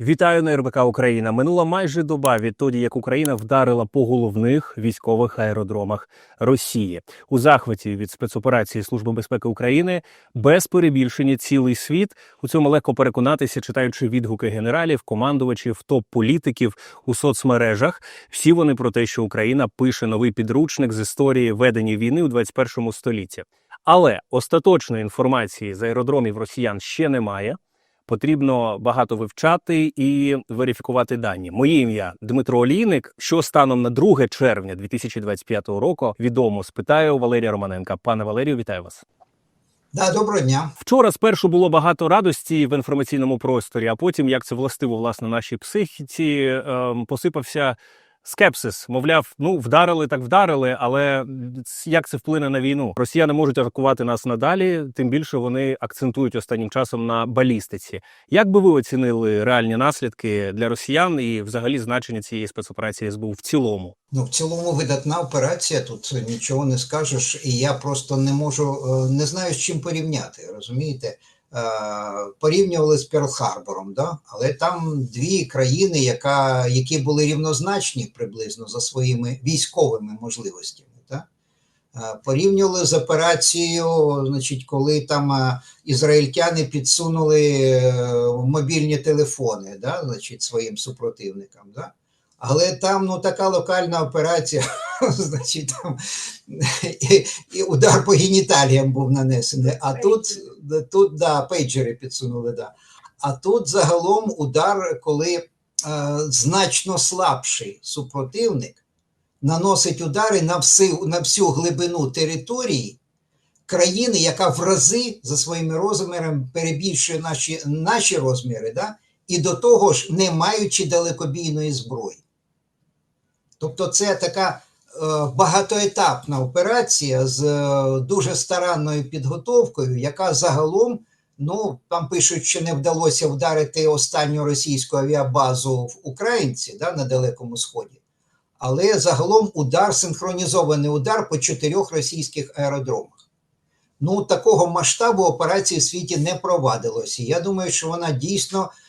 Вітаю на РБК Україна. Минула майже доба відтоді, як Україна вдарила по головних військових аеродромах Росії у захваті від спецоперації Служби безпеки України без перебільшення цілий світ. У цьому легко переконатися, читаючи відгуки генералів, командувачів, топ-політиків у соцмережах. Всі вони про те, що Україна пише новий підручник з історії ведення війни у 21 столітті. Але остаточної інформації з аеродромів росіян ще немає. Потрібно багато вивчати і верифікувати дані. Моє ім'я Дмитро Олійник. Що станом на 2 червня 2025 року відомо спитаю Валерія Романенка. Пане Валерію, вітаю вас. Да, доброго дня. Вчора спершу було багато радості в інформаційному просторі, а потім, як це властиво власне нашій психіці, ем, посипався скепсис. Мовляв, ну вдарили так вдарили, але як це вплине на війну? Росіяни можуть атакувати нас надалі, тим більше вони акцентують останнім часом на балістиці. Як би ви оцінили реальні наслідки для росіян і взагалі значення цієї спецоперації СБУ в цілому? Ну, в цілому видатна операція, тут нічого не скажеш, і я просто не можу, е, не знаю з чим порівняти, розумієте? Е, Порівнювали з Перл-Харбором, да? але там дві країни, яка, які були рівнозначні приблизно за своїми військовими можливостями. Да? Е, Порівнювали з операцією, значить, коли там е, ізраїльтяни підсунули мобільні телефони да? значить, своїм супротивникам. Да? Але там ну така локальна операція, значить, там і, і удар по геніталіям був нанесений. А тут, тут да, пейджери підсунули, да. А тут загалом удар, коли е, значно слабший супротивник наносить удари на, всі, на всю глибину території країни, яка в рази за своїми розмірами перебільшує наші, наші розміри, да? і до того ж не маючи далекобійної зброї. Тобто це така е, багатоетапна операція з е, дуже старанною підготовкою, яка загалом, ну там пишуть, що не вдалося вдарити останню російську авіабазу в Українці да, на Далекому Сході. Але загалом удар, синхронізований удар по чотирьох російських аеродромах. Ну, такого масштабу операції в світі не провадилося. Я думаю, що вона дійсно е,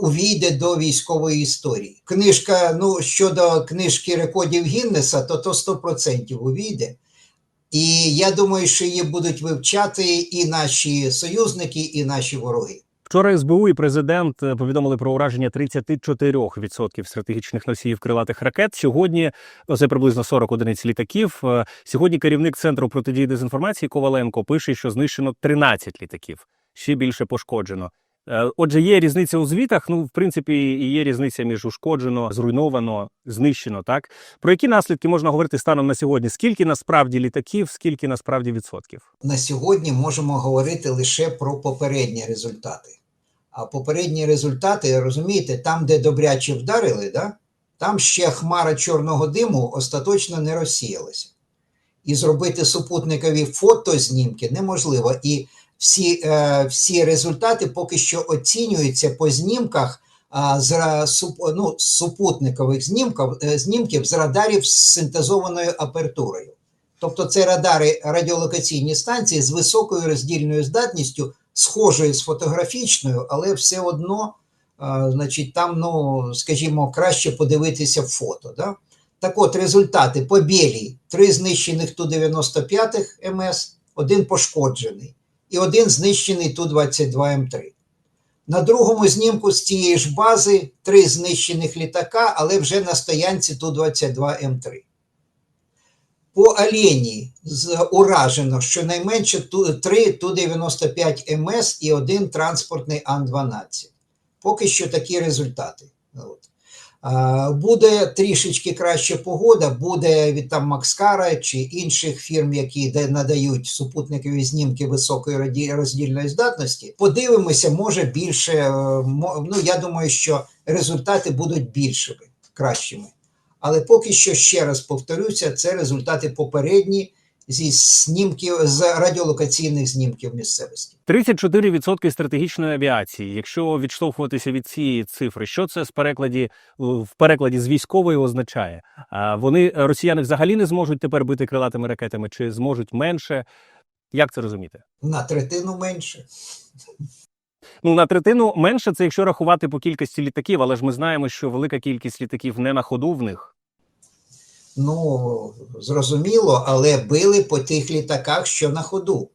увійде до військової історії. Книжка, ну щодо книжки рекордів Гіннеса, то то 100% увійде. І я думаю, що її будуть вивчати і наші союзники, і наші вороги. Вчора СБУ і президент е, повідомили про ураження 34% стратегічних носіїв крилатих ракет. Сьогодні ну, це приблизно 40 одиниць літаків. Е, Сьогодні керівник центру протидії дезінформації Коваленко пише, що знищено 13 літаків, ще більше пошкоджено. Е, Отже, є різниця у звітах. Ну, в принципі, є різниця між ушкоджено, зруйновано, знищено. Так про які наслідки можна говорити станом на сьогодні? Скільки насправді літаків, скільки насправді відсотків? На сьогодні можемо говорити лише про попередні результати. А попередні результати, розумієте, там, де добряче вдарили, да, там ще хмара чорного диму остаточно не розсіялася. І зробити супутникові фотознімки неможливо. І всі, е, всі результати поки що оцінюються по знімках а, з, суп- ну, супутникових знімків, е, знімків з радарів з синтезованою апертурою. Тобто це радари радіолокаційні станції з високою роздільною здатністю, схожою з фотографічною, але все одно, а, значить, там, ну, скажімо, краще подивитися фото. Да? Так от, результати по білій: три знищених Ту-95 МС, один пошкоджений і один знищений Ту-22М3. На другому знімку з цієї ж бази три знищених літака, але вже на стоянці Ту-22М3. По Алені з- уражено щонайменше три Ту-95 МС і один транспортний Ан-12. Поки що такі результати. От. Буде трішечки краща погода, буде від там Макскара чи інших фірм, які надають супутникові знімки високої роздільної здатності. Подивимося, може більше. е, Ну я думаю, що результати будуть більшими, кращими. Але поки що ще раз повторюся, це результати попередні зі знімків з радіолокаційних знімків місцевості. 34% стратегічної авіації. Якщо відштовхуватися від цієї цифри, що це з перекладі в перекладі з військової означає? А вони росіяни взагалі не зможуть тепер бити крилатими ракетами, чи зможуть менше? Як це розуміти? На третину менше. Ну на третину менше це якщо рахувати по кількості літаків, але ж ми знаємо, що велика кількість літаків не на ходу в них. Ну, зрозуміло, але били по тих літаках, що на ходу.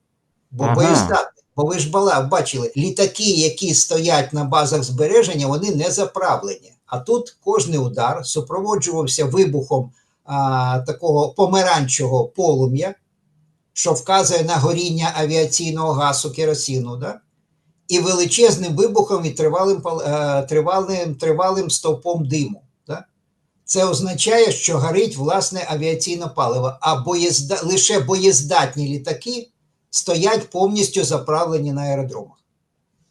Бо Ага. боєздатні. Бо ви ж бала, бачили, літаки, які стоять на базах збереження, вони не заправлені. А тут кожний удар супроводжувався вибухом а, такого помаранчого полум'я, що вказує на горіння авіаційного газу керосину, да? і величезним вибухом і тривалим, е, тривалим, тривалим стовпом диму. Це означає, що горить власне авіаційне паливо, а боєзда... лише боєздатні літаки стоять повністю заправлені на аеродромах.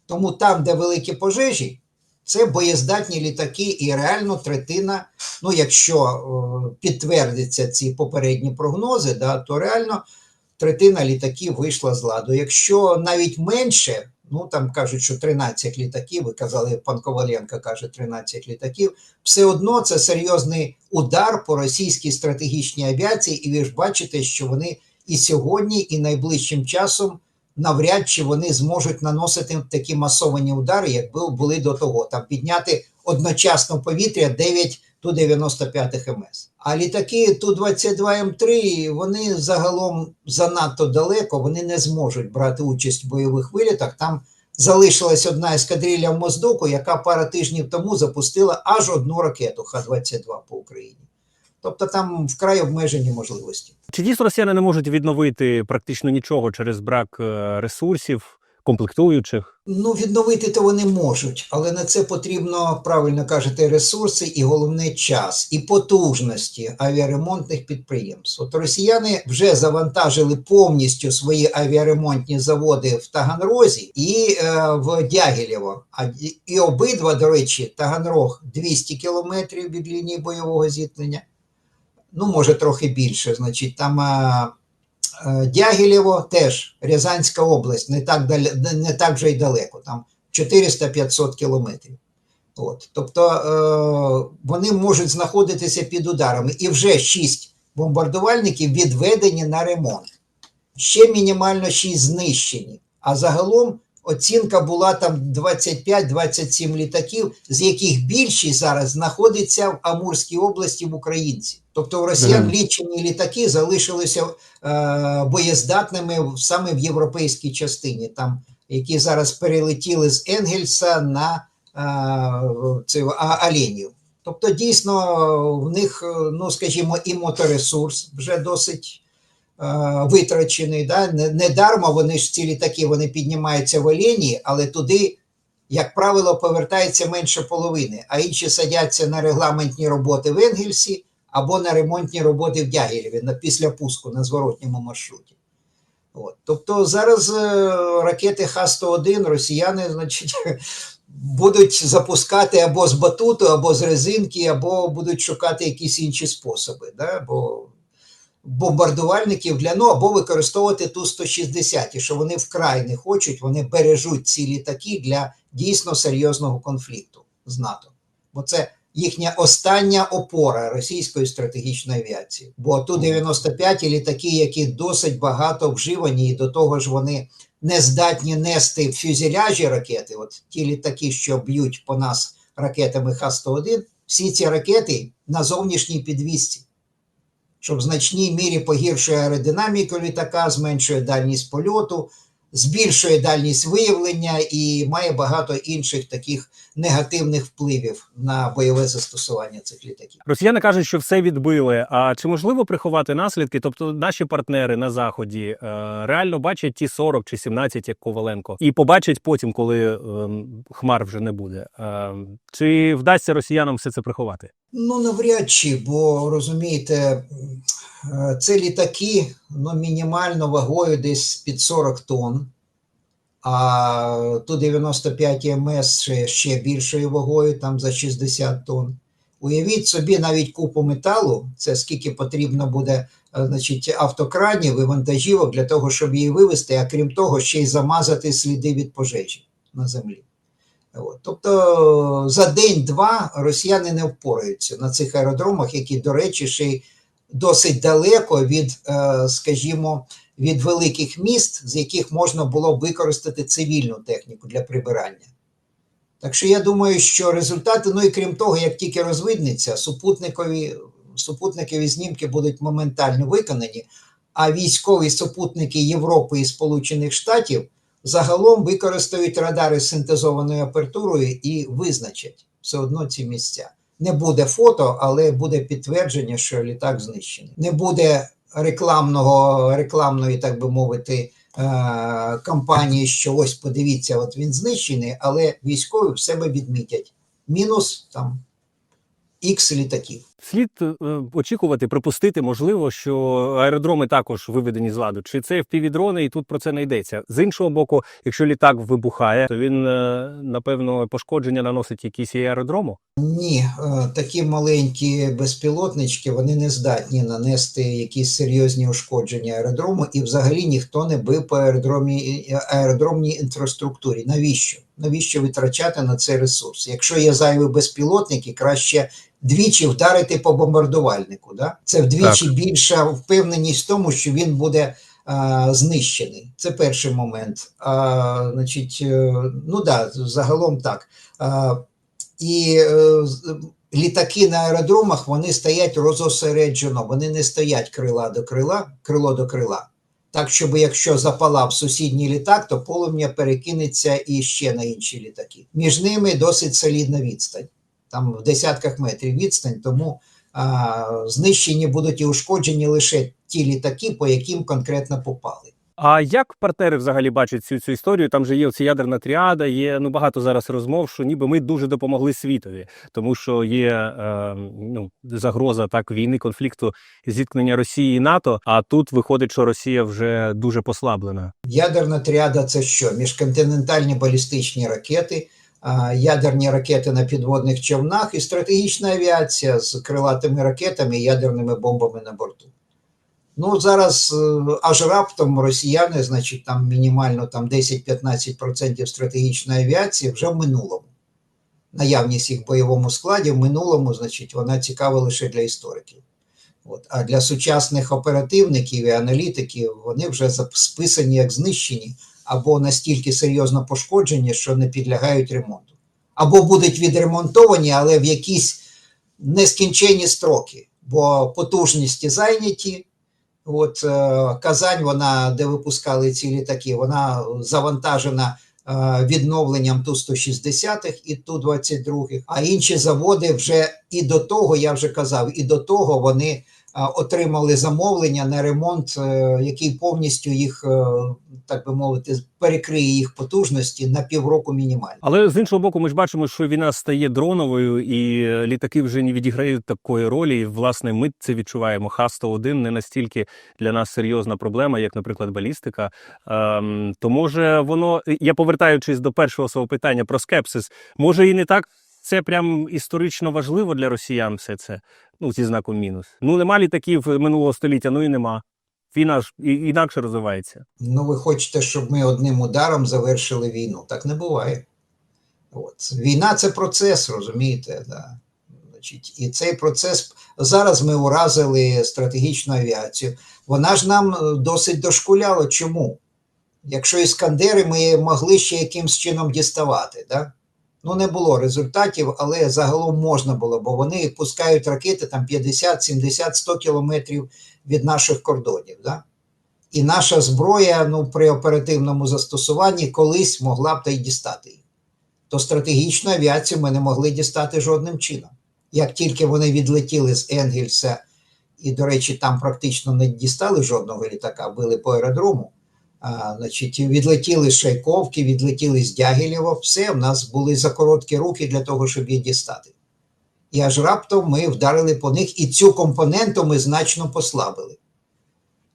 Тому там, де великі пожежі, це боєздатні літаки, і реально третина, ну якщо е, підтвердяться ці попередні прогнози, да, то реально третина літаків вийшла з ладу. Якщо навіть менше, ну там кажуть, що 13 літаків, ви казали, пан Коваленко каже 13 літаків, все одно це серйозний удар по російській стратегічній авіації, і ви ж бачите, що вони і сьогодні, і найближчим часом навряд чи вони зможуть наносити такі масовані удари, як були до того. Там підняти одночасно повітря 9 Ту-95 МС. А літаки Ту-22М3, вони загалом занадто далеко, вони не зможуть брати участь в бойових вилітах. Там залишилась одна ескадрилья в Моздоку, яка пара тижнів тому запустила аж одну ракету Х-22 по Україні. Тобто там вкрай обмежені можливості. Чи дійсно росіяни не можуть відновити практично нічого через брак е, ресурсів, комплектуючих? Ну, відновити то вони можуть, але на це потрібно, правильно кажете, ресурси і головне час і потужності авіаремонтних підприємств. От росіяни вже завантажили повністю свої авіаремонтні заводи в Таганрозі і е, в Дягілєво. А і обидва, до речі, Таганрог 200 кілометрів від лінії бойового зіткнення. Ну, може, трохи більше. Значить, там. е, Дягілєво теж Рязанська область, не так, далі, не- не так вже й далеко, там 400-500 кілометрів. От. Тобто е, вони можуть знаходитися під ударами. І вже 6 бомбардувальників відведені на ремонт. Ще мінімально 6 знищені. А загалом оцінка була там 25-27 літаків, з яких більшість зараз знаходиться в Амурській області в Українці. Тобто у росіян лічені літаки залишилися е, боєздатними саме в європейській частині, там, які зараз перелетіли з Енгельса на е, а, Аленів. Тобто, дійсно, в них, е, ну скажімо, і моторесурс вже досить витрачений. Да? Не, не вони ж ці літаки вони піднімаються в Оленії, але туди, як правило, повертається менше половини, а інші садяться на регламентні роботи в Енгельсі або на ремонтні роботи в Дягілєві на після пуску на зворотньому маршруті. От. Тобто зараз е, ракети Х-101 росіяни, значить, будуть запускати або з батуту, або з резинки, або будуть шукати якісь інші способи. Да? Бо бомбардувальників для ну або використовувати ту 160 і що вони вкрай не хочуть, вони бережуть ці літаки для дійсно серйозного конфлікту з НАТО. Бо це їхня остання опора російської стратегічної авіації. Бо ту 95 літаки, які досить багато вживані, і до того ж вони не здатні нести фюзеляжі ракети. От ті літаки, що б'ють по нас ракетами Х-101, всі ці ракети на зовнішній підвісці що в значній мірі погіршує аеродинаміку літака, зменшує дальність польоту, збільшує дальність виявлення і має багато інших таких негативних впливів на бойове застосування цих літаків. Росіяни кажуть, що все відбили. А чи можливо приховати наслідки? Тобто, наші партнери на заході е, реально бачать ті 40 чи 17, як Коваленко, і побачать потім, коли е, хмар вже не буде. Е, чи вдасться росіянам все це приховати? Ну, навряд чи, бо розумієте, е, це літаки ну, мінімально вагою десь під 40 тонн, а ту 95 МС ще, ще більшою вагою, там за 60 тонн. Уявіть собі навіть купу металу, це скільки потрібно буде е, значить, автокранів і вантажівок для того, щоб її вивезти, а крім того, ще й замазати сліди від пожежі на землі. От. Тобто за день-два росіяни не впораються на цих аеродромах, які, до речі, ще й досить далеко від, е, скажімо, від великих міст, з яких можна було використати цивільну техніку для прибирання. Так що я думаю, що результати, ну і крім того, як тільки розвиднеться, супутникові, супутникові знімки будуть моментально виконані, а військові супутники Європи і Сполучених Штатів загалом використають радари з синтезованою апертурою і визначать все одно ці місця. Не буде фото, але буде підтвердження, що літак знищений. Не буде рекламного, рекламної, так би мовити, е, кампанії, що ось подивіться, от він знищений, але військові в себе відмітять. Мінус там ікс літаків. Слід е, очікувати, припустити, можливо, що аеродроми також виведені з ладу. Чи це впівдрони, і тут про це не йдеться. З іншого боку, якщо літак вибухає, то він е, напевно пошкодження наносить якісь аеродрому. Ні, е, такі маленькі безпілотнички вони не здатні нанести якісь серйозні ушкодження аеродрому, і взагалі ніхто не бив по аеродромі, аеродромній інфраструктурі. Навіщо? Навіщо витрачати на це ресурс? Якщо є зайві безпілотники, краще двічі вдарити по бомбардувальнику. Да? Це вдвічі більша впевненість в тому, що він буде а, знищений. Це перший момент. А, значить, е, ну да, загалом так. А, і е, літаки на аеродромах вони стоять розосереджено, вони не стоять крила до крила, крило до крила. Так, щоб якщо запалав сусідній літак, то полум'я перекинеться і ще на інші літаки. Між ними досить солідна відстань, там в десятках метрів відстань, тому а, знищені будуть і ушкоджені лише ті літаки, по яким конкретно попали. А як партнери взагалі бачать цю цю історію? Там же є оці ядерна тріада, є ну багато зараз розмов, що ніби ми дуже допомогли світові, тому що є е, ну загроза так війни, конфлікту, зіткнення Росії і НАТО. А тут виходить, що Росія вже дуже послаблена. Ядерна тріада це що? Міжконтинентальні балістичні ракети, ядерні ракети на підводних човнах і стратегічна авіація з крилатими ракетами і ядерними бомбами на борту. Ну, зараз е, аж раптом росіяни, значить, там мінімально там 10-15% стратегічної авіації вже в минулому. Наявність їх в бойовому складі в минулому, значить, вона цікава лише для істориків. От. А для сучасних оперативників і аналітиків вони вже списані як знищені або настільки серйозно пошкоджені, що не підлягають ремонту. Або будуть відремонтовані, але в якісь нескінченні строки, бо потужності зайняті. От е, Казань, вона, де випускали ці літаки, вона завантажена е, відновленням ту 160 х і ту 22 х а інші заводи вже і до того, я вже казав, і до того вони отримали замовлення на ремонт, е, який повністю їх, е, так би мовити, перекриє їх потужності на півроку мінімально. Але з іншого боку, ми ж бачимо, що війна стає дроновою, і літаки вже не відіграють такої ролі. І, власне, ми це відчуваємо. Х-101 не настільки для нас серйозна проблема, як, наприклад, балістика. Ем, то може воно, я повертаючись до першого свого питання про скепсис, може і не так. Це прям історично важливо для росіян. Все це ну зі знаком мінус. Ну нема літаків минулого століття, ну і нема. Війна ж інакше розвивається. Ну, ви хочете, щоб ми одним ударом завершили війну. Так не буває. От. Війна це процес, розумієте? Да. Значить, і цей процес зараз ми уразили стратегічну авіацію. Вона ж нам е, досить дошкуляла. Чому? Якщо іскандери ми могли ще якимсь чином діставати, да? Ну не було результатів, але загалом можна було, бо вони пускають ракети там 50, 70, 100 кілометрів від наших кордонів. Да? І наша зброя ну, при оперативному застосуванні колись могла б та й дістати їх. То стратегічну авіацію ми не могли дістати жодним чином. Як тільки вони відлетіли з Енгельса, і, до речі, там практично не дістали жодного літака, били по аеродрому. А, значить, відлетіли Шайковки, відлетіли з Дягілєва, все, в нас були за короткі руки для того, щоб їх дістати. І аж раптом ми вдарили по них, і цю компоненту ми значно послабили.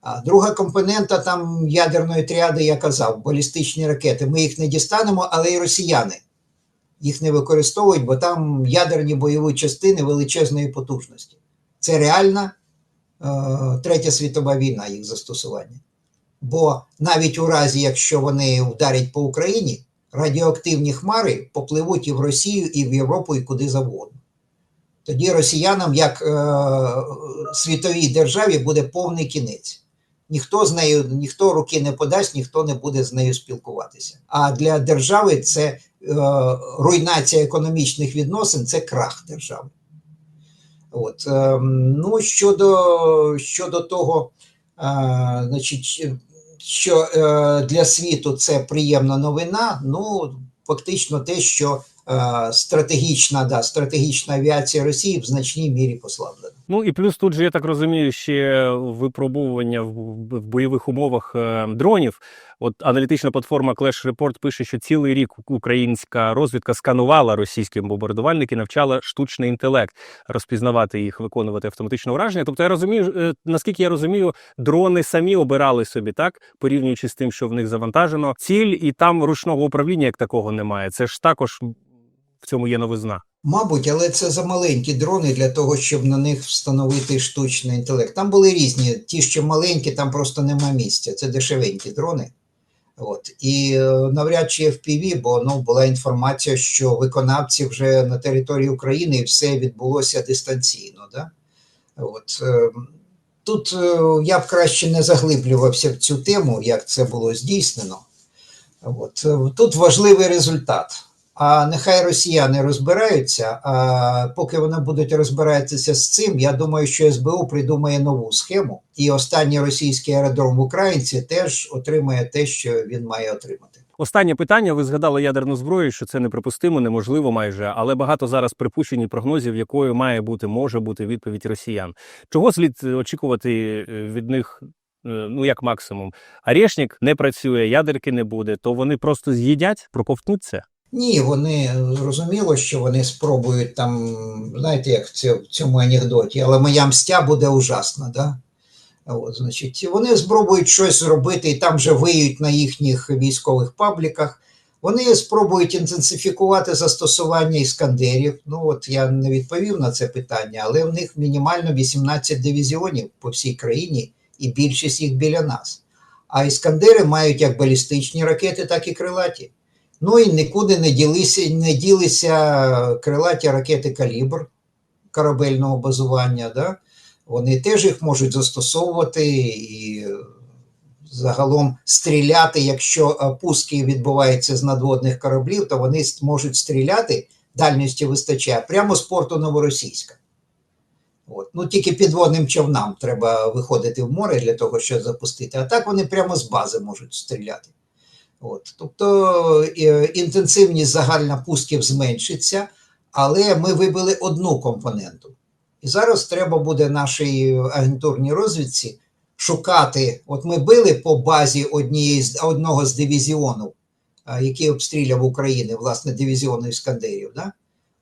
А друга компонента там ядерної тріади, я казав, балістичні ракети. Ми їх не дістанемо, але й росіяни їх не використовують, бо там ядерні бойові частини величезної потужності. Це реальна е, третя світова війна їх застосування. Бо навіть у разі, якщо вони вдарять по Україні, радіоактивні хмари попливуть і в Росію, і в Європу, і куди завгодно. Тоді росіянам, як е, світовій державі, буде повний кінець. Ніхто з нею, ніхто руки не подасть, ніхто не буде з нею спілкуватися. А для держави це е, руйнація економічних відносин, це крах держави. От, е, ну, щодо, щодо того, е, значить, що е, для світу це приємна новина, ну, фактично те, що е, стратегічна, да, стратегічна авіація Росії в значній мірі послаблена. Ну і плюс тут же я так розумію, ще випробування в, бойових умовах е, дронів. От аналітична платформа Clash Report пише, що цілий рік українська розвідка сканувала російські бомбардувальники, навчала штучний інтелект розпізнавати їх, виконувати автоматичне ураження. Тобто, я розумію, е, наскільки я розумію, дрони самі обирали собі так, порівнюючи з тим, що в них завантажено ціль, і там ручного управління як такого немає. Це ж також в цьому є новизна. Мабуть, але це замаленькі дрони для того, щоб на них встановити штучний інтелект. Там були різні, ті, що маленькі, там просто нема місця. Це дешевенькі дрони. От. І е, навряд чи FPV, бо ну, була інформація, що виконавці вже на території України і все відбулося дистанційно. Да? От. е, Тут е, я б краще не заглиблювався в цю тему, як це було здійснено. От. Тут важливий результат. А нехай росіяни розбираються. А поки вони будуть розбиратися з цим, я думаю, що СБУ придумає нову схему, і останній російський аеродром Українці теж отримає те, що він має отримати. Останнє питання. Ви згадали ядерну зброю, що це неприпустимо, неможливо майже, але багато зараз припущень і прогнозів, якою має бути, може бути відповідь росіян. Чого слід очікувати е, від них? е, Ну, як максимум, Арешник не працює, ядерки не буде, то вони просто з'їдять, проковтнуть це. Ні, вони зрозуміло, що вони спробують там, знаєте, як в цьому, анекдоті, але моя мстя буде ужасна. Да? От, значить, вони спробують щось зробити і там же виють на їхніх військових пабліках. Вони спробують інтенсифікувати застосування іскандерів. Ну от я не відповів на це питання, але в них мінімально 18 дивізіонів по всій країні, і більшість їх біля нас. А іскандери мають як балістичні ракети, так і крилаті. Ну і нікуди не ділися, не ділися крилаті ракети калібр корабельного базування. Да? Вони теж їх можуть застосовувати і загалом стріляти. Якщо е, пуски відбуваються з надводних кораблів, то вони можуть стріляти, дальності вистачає, прямо з порту Новоросійська. От. Ну, тільки підводним човнам треба виходити в море для того, щоб запустити. А так вони прямо з бази можуть стріляти. От. Тобто е, інтенсивність загальна пусків зменшиться, але ми вибили одну компоненту. І зараз треба буде нашій агентурній розвідці шукати. От ми били по базі однієї одного з дивізіонів, який обстріляв Україну, власне, дивізіону Іскандерів. Да?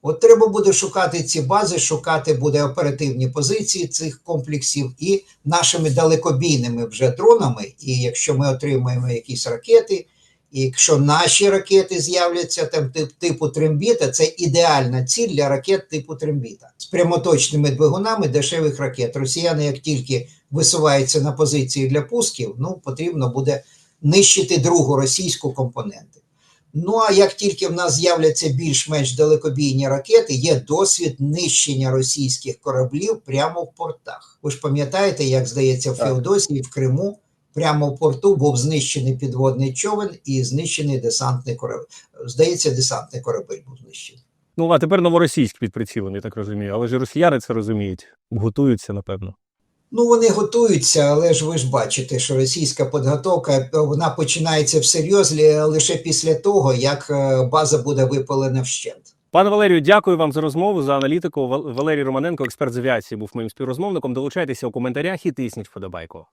От треба буде шукати ці бази, шукати буде оперативні позиції цих комплексів і нашими далекобійними вже дронами. І якщо ми отримаємо якісь ракети, і якщо наші ракети з'являться там тип, типу трембіта, це ідеальна ціль для ракет типу трембіта з прямоточними двигунами дешевих ракет. Росіяни, як тільки висуваються на позиції для пусків, ну потрібно буде нищити другу російську компоненти. Ну а як тільки в нас з'являться більш-менш далекобійні ракети, є досвід нищення російських кораблів прямо в портах. Ви ж пам'ятаєте, як здається, в. Феодосії в Криму прямо в порту був знищений підводний човен і знищений десантний корабель. Здається, десантний корабель був знищений. Ну а тепер новоросійськ під прицілом, я так розумію. Але ж росіяни це розуміють, готуються, напевно. Ну, вони готуються, але ж ви ж бачите, що російська підготовка вона починається всерйоз лише після того, як е, база буде випалена вщент. Пане Валерію, дякую вам за розмову, за аналітику. Вал- Валерій Романенко, експерт з авіації, був моїм співрозмовником. Долучайтеся у коментарях і тисніть вподобайку.